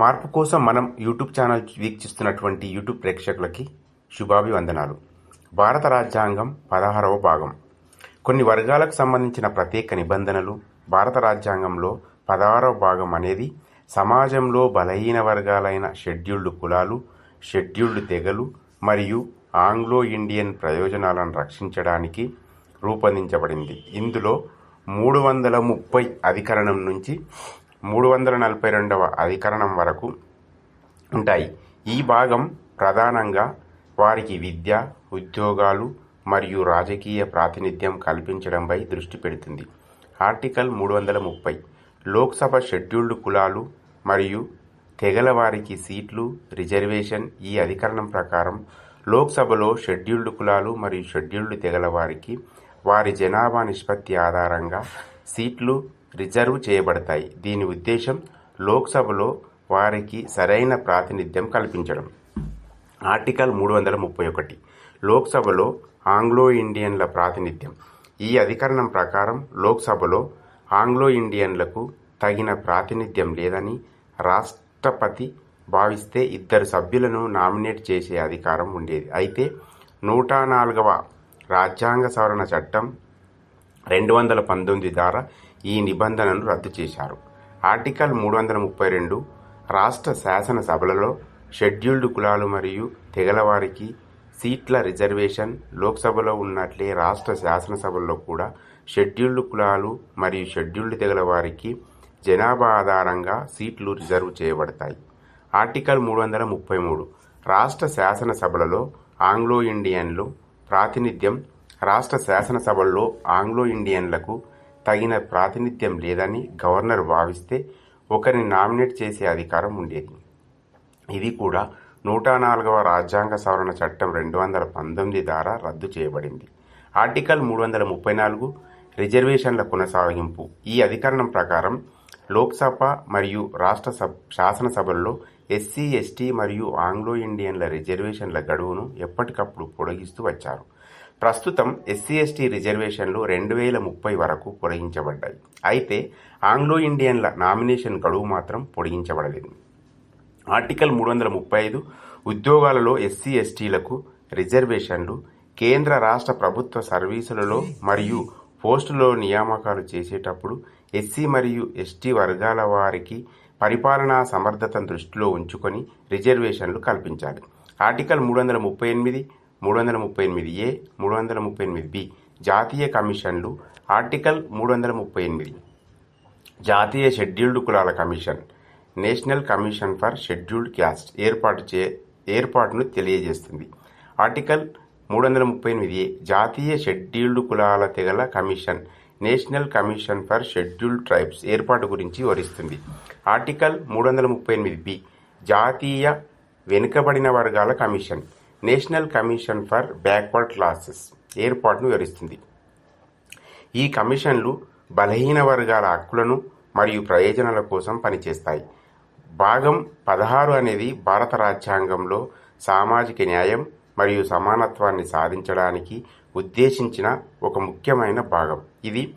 మార్పు కోసం మనం యూట్యూబ్ ఛానల్ వీక్షిస్తున్నటువంటి యూట్యూబ్ ప్రేక్షకులకి శుభాభివందనాలు. భారత రాజ్యాంగం పదహారవ భాగం. కొన్ని వర్గాలకు సంబంధించిన ప్రత్యేక నిబంధనలు భారత రాజ్యాంగంలో పదహారవ భాగం అనేది సమాజంలో బలహీన వర్గాలైన షెడ్యూల్డ్ కులాలు షెడ్యూల్డ్ తెగలు మరియు ఆంగ్లో ఇండియన్ ప్రయోజనాలను రక్షించడానికి రూపొందించబడింది. ఇందులో మూడు వందల ముప్పై అధికరణం నుంచి మూడు వందల నలభై రెండవ అధికరణం వరకు ఉంటాయి. ఈ భాగం ప్రధానంగా వారికి విద్య ఉద్యోగాలు మరియు రాజకీయ ప్రాతినిధ్యం కల్పించడంపై దృష్టి పెడుతుంది. ఆర్టికల్ మూడు వందల ముప్పై లోక్సభ షెడ్యూల్డ్ కులాలు మరియు తెగల వారికి సీట్లు రిజర్వేషన్ ఈ అధికరణం ప్రకారం లోక్సభలో షెడ్యూల్డ్ కులాలు మరియు షెడ్యూల్డ్ తెగల వారికి వారి జనాభా నిష్పత్తి ఆధారంగా సీట్లు రిజర్వ్ చేయబడతాయి. దీని ఉద్దేశం లోక్సభలో వారికి సరైన ప్రాతినిధ్యం కల్పించడం. ఆర్టికల్ మూడు వందల ముప్పై ఒకటి. లోక్సభలో ఆంగ్లో ఇండియన్ల ప్రాతినిధ్యం. ఈ అధికరణం ప్రకారం లోక్సభలో ఆంగ్లో ఇండియన్లకు తగిన ప్రాతినిధ్యం లేదని రాష్ట్రపతి భావిస్తే ఇద్దరు సభ్యులను నామినేట్ చేసే అధికారం ఉండేది. అయితే నూట నాలుగవ రాజ్యాంగ సవరణ చట్టం రెండు వందల పంతొమ్మిది ద్వారా ఈ నిబంధనను రద్దు చేశారు. ఆర్టికల్ మూడు వందల ముప్పై రెండు రాష్ట్ర శాసనసభలలో షెడ్యూల్డ్ కులాలు మరియు తెగలవారికి సీట్ల రిజర్వేషన్ లోక్సభలో ఉన్నట్లే రాష్ట్ర శాసనసభల్లో కూడా షెడ్యూల్డ్ కులాలు మరియు షెడ్యూల్డ్ తెగల వారికి జనాభా ఆధారంగా సీట్లు రిజర్వ్ చేయబడతాయి. ఆర్టికల్ మూడు వందల ముప్పై మూడు రాష్ట్ర శాసనసభలలో ఆంగ్లో ఇండియన్లు ప్రాతినిధ్యం రాష్ట్ర శాసనసభల్లో ఆంగ్లో ఇండియన్లకు తగిన ప్రాతినిధ్యం లేదని గవర్నర్ భావిస్తే ఒకరిని నామినేట్ చేసే అధికారం ఉండేది. ఇది కూడా నూట నాలుగవ రాజ్యాంగ సవరణ చట్టం రెండు వందల పంతొమ్మిది ద్వారా రద్దు చేయబడింది. ఆర్టికల్ మూడు వందల ముప్పై నాలుగు రిజర్వేషన్ల కొనసాగింపు. ఈ అధికరణం ప్రకారం లోక్సభ మరియు రాష్ట్ర సభ శాసనసభల్లో ఎస్సీ ఎస్టీ మరియు ఆంగ్లో ఇండియన్ల రిజర్వేషన్ల గడువును ఎప్పటికప్పుడు పొడిగిస్తూ వచ్చారు. ప్రస్తుతం ఎస్సీ ఎస్టీ రిజర్వేషన్లు రెండు వేల ముప్పై వరకు పొడిగించబడ్డాయి. అయితే ఆంగ్లో ఇండియన్ల నామినేషన్ గడువు మాత్రం పొడిగించబడలేదు. ఆర్టికల్ మూడు వందల ముప్పై ఐదు ఉద్యోగాలలో ఎస్సీ ఎస్టీలకు రిజర్వేషన్లు కేంద్ర రాష్ట్ర ప్రభుత్వ సర్వీసులలో మరియు పోస్టులో నియామకాలు చేసేటప్పుడు ఎస్సీ మరియు ఎస్టీ వర్గాల వారికి పరిపాలనా సమర్థతను దృష్టిలో ఉంచుకొని రిజర్వేషన్లు కల్పించాలి. ఆర్టికల్ మూడు వందల ముప్పై ఎనిమిది మూడు వందల ముప్పై ఎనిమిది ఏ మూడు వందల ముప్పై ఎనిమిది బి జాతీయ కమిషన్లు ఆర్టికల్ మూడు వందల ముప్పై ఎనిమిది. జాతీయ షెడ్యూల్డ్ కులాల commission national commission for scheduled caste ఏర్పాటు చే ఏర్పాటును తెలియజేస్తుంది. ఆర్టికల్ మూడు వందల ముప్పై ఎనిమిది ఏ జాతీయ షెడ్యూల్డ్ కులాల తెగల commission national commission for scheduled tribes ఏర్పాటు గురించి వివరిస్తుంది. ఆర్టికల్ మూడు వందల ముప్పై ఎనిమిది బి జాతీయ వెనుకబడిన వర్గాల commission national commission for backward classes ఏర్పాటును వివరిస్తుంది. ఈ కమిషన్లు బలహీన వర్గాల హక్కులను మరియు ప్రయోజనాల కోసం పనిచేస్తాయి. భాగం పదహారు అనేది భారత రాజ్యాంగంలో సామాజిక న్యాయం మరియు సమానత్వాన్ని సాధించడానికి ఉద్దేశించిన ఒక ముఖ్యమైన భాగం. ఇది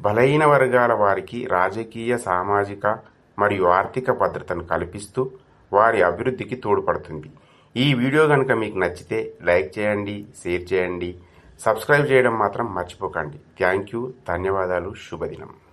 బలహీన వర్గాల వారికి రాజకీయ సామాజిక మరియు ఆర్థిక భద్రతను కల్పిస్తూ వారి అభివృద్ధికి తోడ్పడుతుంది. ఈ వీడియో కనుక మీకు నచ్చితే లైక్ చేయండి షేర్ చేయండి. సబ్స్క్రైబ్ చేయడం మాత్రం మర్చిపోకండి. Thank you. ధన్యవాదాలు. శుభదినం.